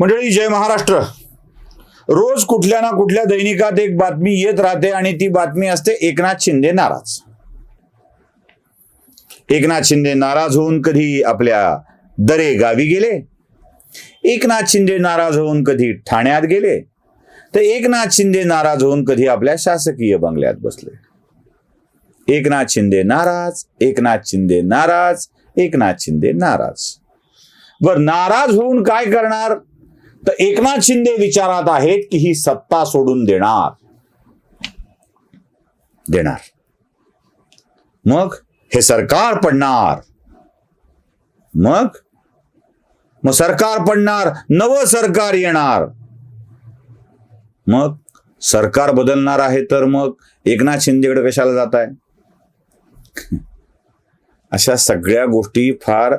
मंडळी जय महाराष्ट्र. रोज कुठल्या ना कुठल्या दैनिकात एक बातमी येत राहते आणि ती बातमी असते एकनाथ शिंदे नाराज. एकनाथ शिंदे नाराज होऊन कधी आपल्या दरे गावी गेले? एकनाथ शिंदे नाराज होऊन कधी ठाण्यात गेले? तर एकनाथ शिंदे नाराज होऊन कधी आपल्या शासकीय बंगल्यात बसले? एकनाथ शिंदे नाराज एकनाथ शिंदे नाराज एकनाथ शिंदे नाराज. बर नाराज होऊन काय करणार? तर एकनाथ शिंदे विचारात आहेत की ही सत्ता सोडून देणार? देणार. मग हे सरकार पडणार. मग? मग सरकार पडणार नवं सरकार येणार. मग? सरकार बदलणार आहे तर मग एकनाथ शिंदेकडे कशाला जात आहे? अशा सगळ्या गोष्टी फार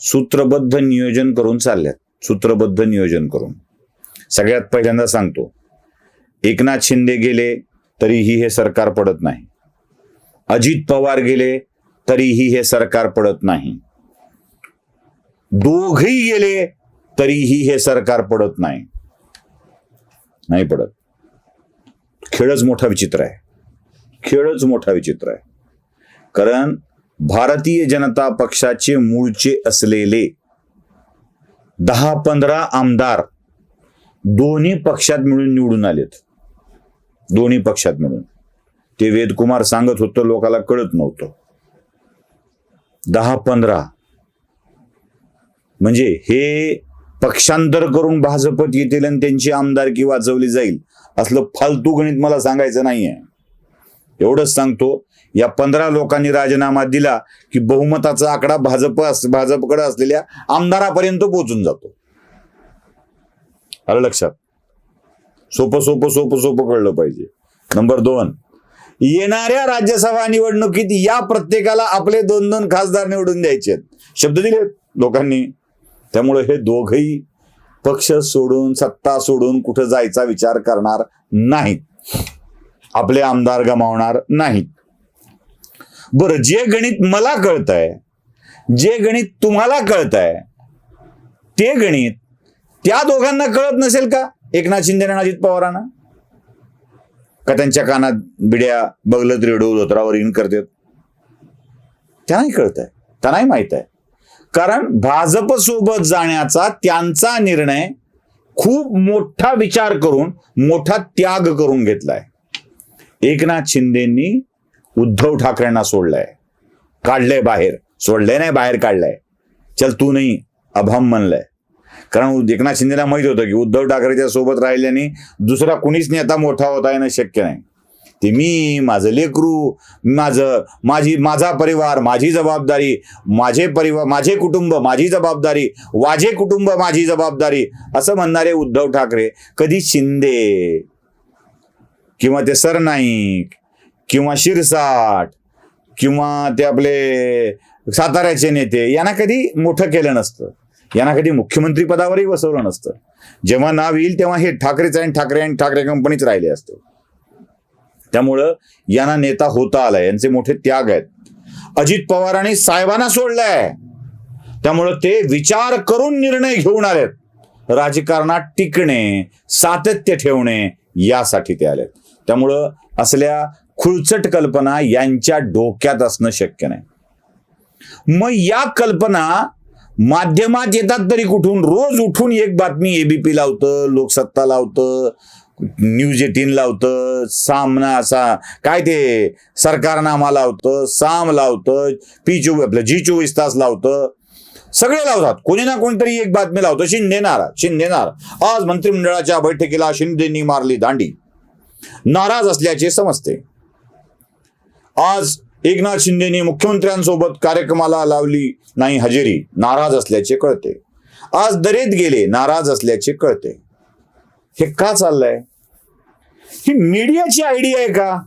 सूत्रबद्ध नियोजन करून चालल्यात. सूत्रबद्ध नियोजन करून. सगळ्यात पहिल्यांदा सांगतो एकनाथ शिंदे गेले तरीही हे सरकार पडत नाही. अजित पवार गेले तरीही हे सरकार पडत नाही. दोघही गेले तरीही हे सरकार पडत नाही. नाही पडत. खेळच मोठा विचित्र आहे. खेळच मोठा विचित्र आहे. कारण भारतीय जनता पक्षाचे मूळचे असलेले दहा पंधरा आमदार दोन्ही पक्षात मिळून निवडून आलेत. दोन्ही पक्षात मिळून. ते वेदकुमार सांगत होतं लोकाला कळत नव्हतं. दहा पंधरा. म्हणजे हे पक्षांतर करून भाजपत येतील आणि त्यांची आमदारकी वाचवली जाईल असलं फालतू गणित मला सांगायचं नाहीये. एवढंच सांगतो या पंधरा लोकांनी राजीनामा दिला की बहुमताचा आकडा भाजप भाजपकडे असलेल्या आमदारापर्यंत पोहोचून जातो. आलं लक्षात? सोपं सोपं सोपं सोपं कळलं पाहिजे. नंबर दोन येणाऱ्या राज्यसभा निवडणुकीत या प्रत्येकाला आपले दोन दोन खासदार निवडून द्यायचे शब्द दिले लोकांनी. त्यामुळे हे दोघही पक्ष सोडून सत्ता सोडून कुठं जायचा विचार करणार नाहीत. आपले आमदार गमावणार नाहीत. बरं जे गणित मला कळत आहे जे गणित तुम्हाला कळत आहे ते गणित त्या दोघांना कळत नसेल का? एकनाथ शिंदे आणि अजित पवारांना? का त्यांच्या कानात बिड्या बगलत रेडू धोत्रावर इन करतात? त्यांनाही कळत आहे त्यांनाही माहीत आहे कारण भाजप सोबत जाण्याचा त्यांचा निर्णय खूप मोठा विचार करून मोठा त्याग करून घेतलाय. एकनाथ शिंदेनी उद्धव ठाकरेंना सोडलंय. काढलंय बाहेर. सोडलंय नाही बाहेर काढलंय. चल तू नाही अभाम म्हणलंय. कारण एकनाथ शिंदेला माहीत होतं की उद्धव ठाकरेच्या सोबत राहिल्याने दुसरा कुणीच नेता मोठा होता येणं शक्य नाही. ते मी माझं लेकरू माझं माझी माझा परिवार माझी जबाबदारी माझे परिवार माझे कुटुंब माझी जबाबदारी वाझे कुटुंब माझी जबाबदारी असं म्हणणारे उद्धव ठाकरे कधी शिंदे किंवा ते सरनाईक किंवा शिरसाट किंवा ते आपले साताऱ्याचे नेते यांना कधी मोठं केलं नसतं. यांना कधी मुख्यमंत्री पदावरही बसवलं नसतं. जेव्हा नाव येईल तेव्हा हे ठाकरेच आणि ठाकरे आणि ठाकरे कंपनीच राहिले असते. त्यामुळं यांना नेता होता आलाय यांचे मोठे त्याग आहेत. अजित पवारांनी साहेबांना सोडलंय. त्यामुळं ते विचार करून निर्णय घेऊन आलेत. राजकारणात टिकणे सातत्य ठेवणे यासाठी ते आलेत. त्यामुळं असल्या खुळचट कल्पना यांच्या डोक्यात असणं शक्य नाही. मग या कल्पना माध्यमात येतात तरी कुठून? रोज उठून एक बातमी एबीपी लावतं लोकसत्ता लावतं न्यूज एटीन लावतं सामना असा काय ते सरकारनामा लावतं साम लावतं पी चोवीस आपलं जी चोवीस तास लावतं. सगळे लावतात. कोणी ना कोणीतरी एक बातमी लावतं. शिंदे नारा शिंदे नारा. आज मंत्रिमंडळाच्या बैठकीला शिंदेनी मारली दांडी. नाराज असल्याचे समजते. आज एकनाथ शिंदेनी मुख्यमंत्र्यांसोबत कार्यक्रमाला लावली नाही हजेरी नाराज असल्याचे कळते. आज दरेत गेले नाराज असल्याचे कळते. हे का चाललंय? ही मीडियाची आयडिया आहे का?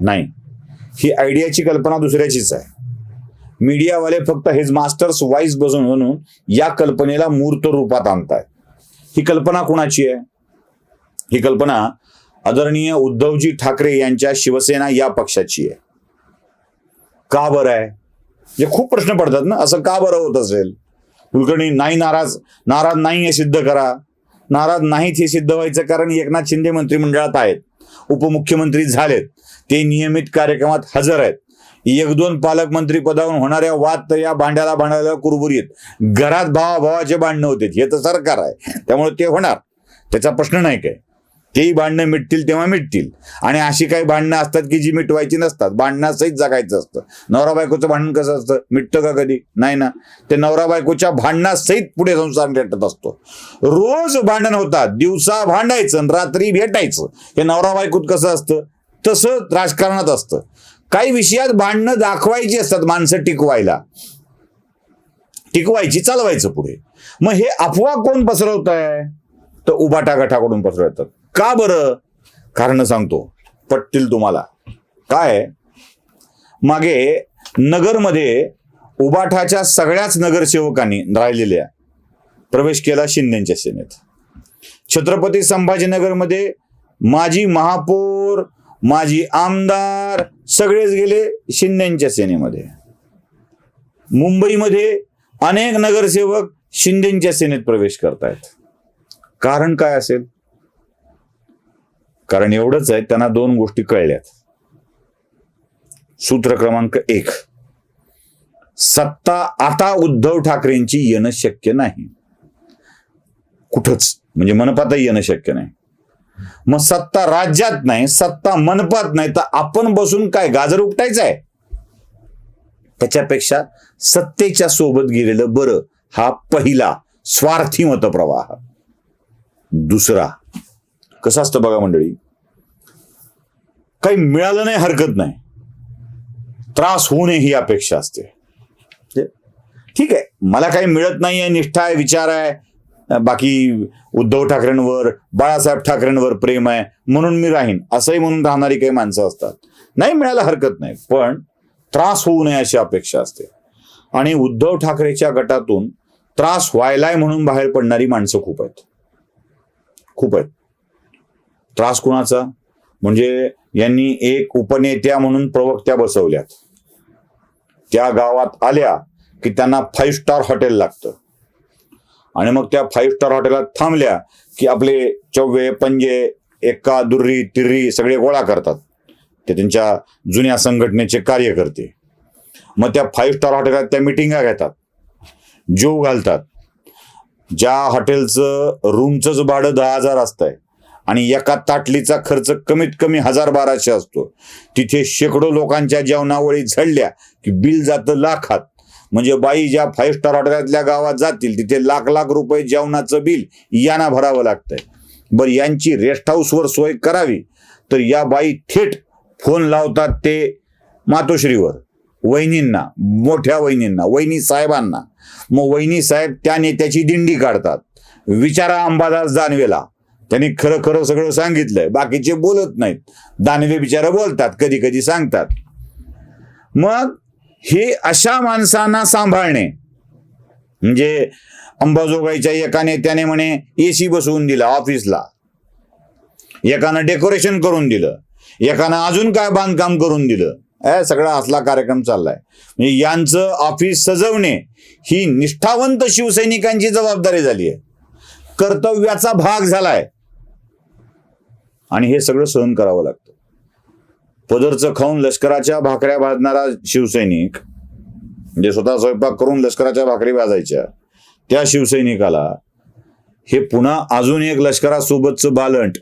नाही. ही आयडियाची कल्पना दुसऱ्याचीच आहे. मीडियावाले फक्त हेज मास्टर्स वाईज बसून म्हणून या कल्पनेला मूर्त रूपात आणताय ही कल्पना कुणाची आहे? ही कल्पना आदरणीय उद्धवजी ठाकरे यांच्या शिवसेना या पक्षाची आहे. का बरं आहे? जे खूप प्रश्न पडतात ना. असं का बरं होत असेल? कुलकर्णी नाही नाराज नाराज नाही हे सिद्ध करा. नाराज नाहीच हे सिद्ध व्हायचं कारण एकनाथ शिंदे मंत्रिमंडळात आहेत. उपमुख्यमंत्री झालेत. ते नियमित कार्यक्रमात हजर आहेत. एक दोन पालकमंत्री पदावरून होणाऱ्या वाद तर या भांड्याला भांडायला कुरबुरीत घरात भावाभावाचे भांडणं होते हे तर सरकार आहे. त्यामुळे ते होणार. त्याचा प्रश्न नाही काय तेही भांडणं मिटतील तेव्हा मिटतील. आणि अशी काही भांडणं असतात की जी मिटवायची नसतात. भांडणासहित जगायचं असतं. नवरा बायकोचं भांडण कसं असतं? मिटतं का कधी? नाही ना. ते नवरा बायकोच्या भांडणासहित पुढे संसार भेटत असतो. रोज भांडण होतात. दिवसा भांडायचं आणि रात्री भेटायचं. हे नवरा बायकोत कसं असतं? तसं राजकारणात असतं. काही विषयात भांडणं दाखवायची असतात माणसं टिकवायला. टिकवायची चालवायचं पुढे. मग हे अफवा कोण पसरवत आहे तर उबाटा गटाकडून पसरवतात. का बरं? कारण सांगतो. पटतील तुम्हाला. काय? मागे नगरमध्ये उबाठाच्या सगळ्याच नगरसेवकांनी राहिलेल्या प्रवेश केला शिंदेच्या सेनेत. छत्रपती संभाजीनगरमध्ये माजी महापौर माजी आमदार सगळेच गेले शिंदेच्या सेनेमध्ये. मुंबईमध्ये अनेक नगरसेवक शिंदेच्या सेनेत प्रवेश करतायत. कारण काय असेल? कारण एवढंच आहे त्यांना दोन गोष्टी कळल्यात. सूत्र क्रमांक एक. सत्ता आता उद्धव ठाकरेंची येणं शक्य नाही. कुठंच. म्हणजे मनपातही येणं शक्य नाही. मग सत्ता राज्यात नाही सत्ता मनपात नाही तर आपण बसून काय गाजर उपटायचं आहे? त्याच्यापेक्षा सत्तेच्या सोबत गेलेलं बरं हा पहिला स्वार्थी मतप्रवाह. दुसरा. कसं असतं बघा मंडळी? काही मिळालं नाही हरकत नाही. त्रास होऊ नये ही अपेक्षा असते. म्हणजे ठीक आहे मला काही मिळत नाही आहे निष्ठा आहे विचार आहे बाकी उद्धव ठाकरेंवर बाळासाहेब ठाकरेंवर प्रेम आहे म्हणून मी राहीन. असंही म्हणून राहणारी काही माणसं असतात. नाही मिळायला हरकत नाही पण त्रास होऊ नये अशी अपेक्षा असते. आणि उद्धव ठाकरेच्या गटातून त्रास व्हायलाय म्हणून बाहेर पडणारी माणसं खूप आहेत. खूप आहेत. त्रास कुणाचा? म्हणजे यांनी एक उपनेत्या म्हणून प्रवक्त्या बसवल्यात. त्या गावात आल्या की त्यांना फाईव्ह स्टार हॉटेल लागतं. आणि मग त्या फाईव्ह स्टार हॉटेलात थांबल्या की आपले चव्वे पंजे एक्का दुर्री तिर्री सगळे गोळा करतात. ते त्यांच्या जुन्या संघटनेचे कार्यकर्ते. मग त्या फाईव्ह स्टार हॉटेलात त्या मिटिंगा घेतात. जीव घालतात. ज्या हॉटेलचं रूमचंच भाडं दहा हजार असतंय. आणि एका ताटलीचा खर्च कमीत कमी हजार बाराशे असतो. तिथे शेकडो लोकांच्या जेवणावळी झडल्या की बिल जातं लाखात म्हणजे बाई ज्या फाईव्ह स्टार हॉटेलातल्या गावात जातील तिथे लाख लाख रुपये जेवणाचं बिल यांना भरावं लागतंय. बरं यांची रेस्ट हाऊसवर सोय करावी. तर या बाई थेट फोन लावतात ते मातोश्रीवर. वहिनींना मोठ्या वहिनींना वहिनी साहेबांना. मग वहिनी साहेब त्या नेत्याची दिंडी काढतात. विचारा अंबादास जानवेला त्यांनी खरं खरं सगळं सांगितलंय. बाकीचे बोलत नाहीत. दानवे बिचारा बोलतात कधी कधी सांगतात. मग हे अशा माणसांना सांभाळणे म्हणजे अंबाजोगाईच्या एका नेत्याने म्हणे एसी बसवून दिला ऑफिसला. एकानं डेकोरेशन करून दिलं. एकानं अजून काय बांधकाम करून दिलं. ए सगळा असला कार्यक्रम चाललाय. म्हणजे यांचं ऑफिस सजवणे ही निष्ठावंत शिवसैनिकांची जबाबदारी झाली आहे कर्तव्याचा भाग झालाय. आणि हे सगळं सहन करावं लागतं. पदरचं खाऊन लष्कराच्या भाकऱ्या भाजणारा शिवसैनिक म्हणजे स्वतः स्वयंपाक करून लष्कराच्या भाकरी भाजायच्या त्या शिवसैनिकाला हे पुन्हा अजून एक लष्करासोबतचं बालंट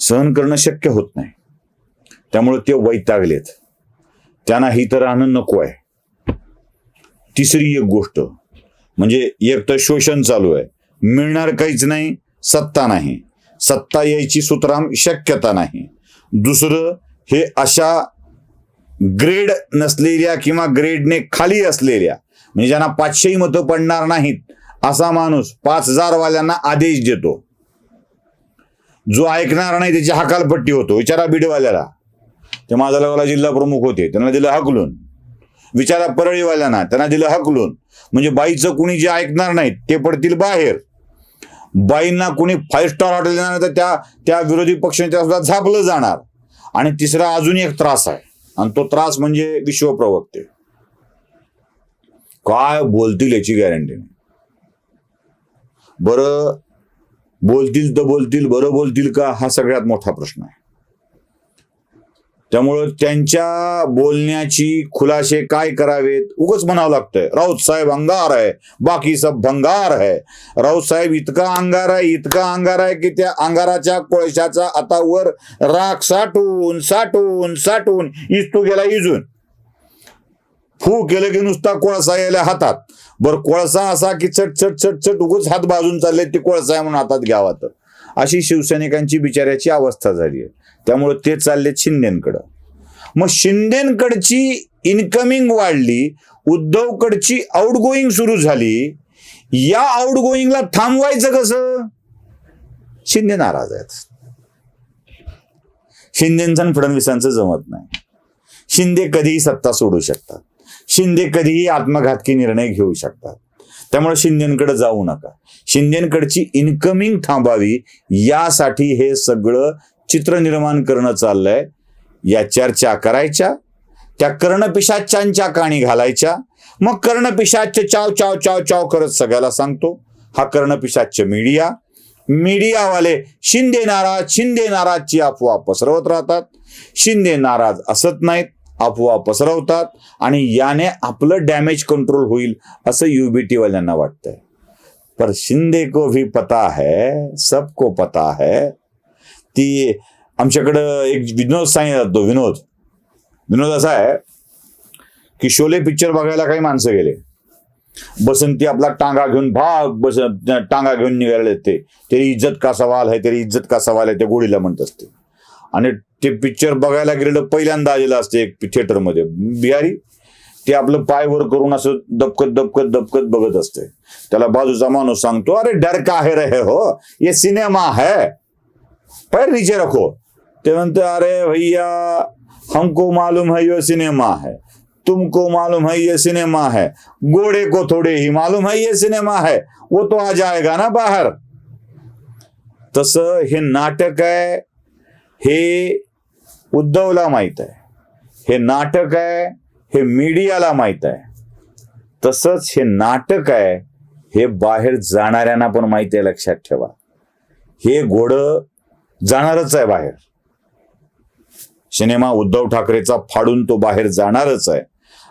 सहन करणं शक्य होत नाही. त्यामुळे ते वैतागलेत. त्यांना हिथं राहणं नको आहे. तिसरी एक गोष्ट म्हणजे एक तर शोषण चालू आहे. मिळणार काहीच नाही सत्ता नाही. सत्ता यायची सुतराम शक्यता नाही. दुसरं हे अशा ग्रेड नसलेल्या किंवा ग्रेडने खाली असलेल्या म्हणजे ज्यांना पाचशेही मतं पडणार नाहीत असा माणूस पाच हजारवाल्यांना आदेश देतो. जो ऐकणार नाही त्याची हकालपट्टी होतो. विचारा बीडवाल्याला. ते माझा जिल्हा प्रमुख होते. त्यांना दिलं हकलून. विचारा परळीवाल्यांना. त्यांना दिलं हकलून. म्हणजे बाईचं कुणी जे ऐकणार नाहीत ते पडतील बाहेर. बाईंना कुणी फाईव्ह स्टार हॉटेल देणार तर त्या त्या विरोधी पक्षांच्या सुद्धा झापलं जाणार. आणि तिसरा अजून एक त्रास आहे. आणि तो त्रास म्हणजे विश्वप्रवक्ते. काय बोलतील याची गॅरंटी नाही. बरं बोलतील तर बोलतील बरं बोलतील का? हा सगळ्यात मोठा प्रश्न आहे. त्यामुळं त्यांच्या बोलण्याची खुलासे काय करावेत? उगच म्हणावं लागतंय. राऊत साहेब अंगार आहे. बाकी सब भंगार आहे. राऊत साहेब इतका अंगार आहे इतका अंगार आहे की त्या अंगाराच्या कोळशाचा आता वर राख साठवून साठवून साठून इजतो गेला इजून. फू केलं की नुसता कोळसा यायला हातात. बर कोळसा असा की चट चट चट चट उगच हात बाजून चालले ते कोळसा आहे म्हणून हातात घ्यावा तर. अशी शिवसैनिकांची बिचाऱ्याची अवस्था झाली आहे. त्यामुळे ते चालले शिंदेकडं. मग शिंदेकडची इन्कमिंग वाढली उद्धवकडची आउटगोईंग सुरू झाली या आउटगोईंगला थांबवायचं कसं? शिंदे नाराज आहेत. शिंदेचं आणि फडणवीसांचं जमत नाही. शिंदे कधीही सत्ता सोडू शकतात. शिंदे कधीही आत्मघातकी निर्णय घेऊ शकतात. त्यामुळे शिंदेकडे जाऊ नका. शिंदेकडची इन्कमिंग थांबावी यासाठी हे सगळं चित्र निर्माण करणं चाललंय. या चर्चा करायच्या त्या कर्णपिशाच्यांच्या काणी घालायच्या. मग कर्णपिशाच चाव चाव चाव चाव करत सगळ्याला सांगतो हा कर्णपिशाच मीडिया. मीडियावाले शिंदे नाराज शिंदे नाराजची अफवा पसरवत राहतात. शिंदे नाराज असत नाहीत अफवा पसरवतात आणि याने आपलं डॅमेज कंट्रोल होईल असं युबीटी वाल्यांना वाटतंय. पर शिंदे को भी पता है सबको पता है ती आमच्याकडं एक विनोद सांगितला जातो विनोद. विनोद असा आहे की शोले पिक्चर बघायला काही माणसं गेले. बसंती आपला टांगा घेऊन भाग बस टांगा घेऊन निघाले ते. तेरी इज्जत का सवाल आहे तेरी इज्जत का सवाल आहे ते गोडीला म्हणत असते. आणि ते पिक्चर बघायला गेलेलं पहिल्यांदा आलेलं असते एक थिएटरमध्ये बिहारी ते आपलं पाय वर करून असं दबकत दबकत दबकत बघत असते. त्याला बाजूचा माणूस सांगतो अरे डर का है रहे हो. ये सिनेमा है. पैर नीचे रखो। ते अरे भैया हमको मालूम है ये सिनेमा है। तुमको मालूम है ये सिनेमा है। घोड़े को थोड़े ही मालूम है ये सिनेमा है। वो तो आ जाएगा ना बाहर। तस हे नाटक आहे हे उद्धवला माहीत आहे हे नाटक आहे हे मीडियाला माहीत आहे तसंच हे नाटक आहे हे बाहेर जाणाऱ्यांना पण माहिती आहे लक्षात ठेवा। हे घोडं जाणारच आहे बाहेर. सिनेमा उद्धव ठाकरेचा फाडून तो बाहेर जाणारच आहे.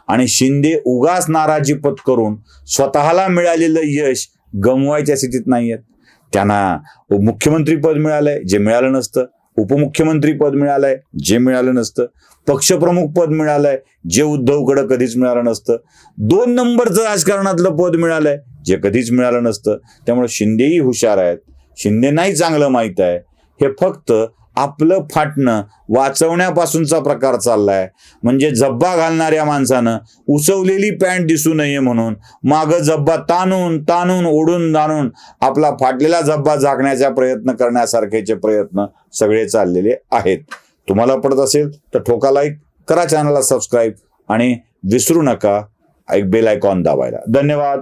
आणि शिंदे उगाच नाराजी पत्करून स्वतःला मिळालेलं यश गमवायच्या स्थितीत नाहीयेत. त्यांना मुख्यमंत्री पद मिळालंय जे मिळालं नसतं. उपमुख्यमंत्री पद मिळालंय जे मिळालं नसतं. पक्षप्रमुख पद मिळालंय जे उद्धवकडं कधीच मिळालं नसतं. दोन नंबरचं राजकारणातलं पद मिळालंय जे कधीच मिळालं नसतं. त्यामुळे शिंदेही हुशार आहेत. शिंदेनाही चांगलं माहीत आहे. हे फक्त आपलं फाटणं वाचवण्यापासूनचा प्रकार चाललाय. म्हणजे जब्बा घालणाऱ्या माणसानं उसवलेली पॅन्ट दिसू नये म्हणून मागं जब्बा ताणून ताणून ओढून दाणून आपला फाटलेला जब्बा झाकण्याचा प्रयत्न करण्यासारखेचे प्रयत्न सगळे चाललेले आहेत. तुम्हाला पडत असेल तर ठोका लाईक करा चॅनलला सबस्क्राईब आणि विसरू नका. एक बेल आयकॉन दाबायला. धन्यवाद.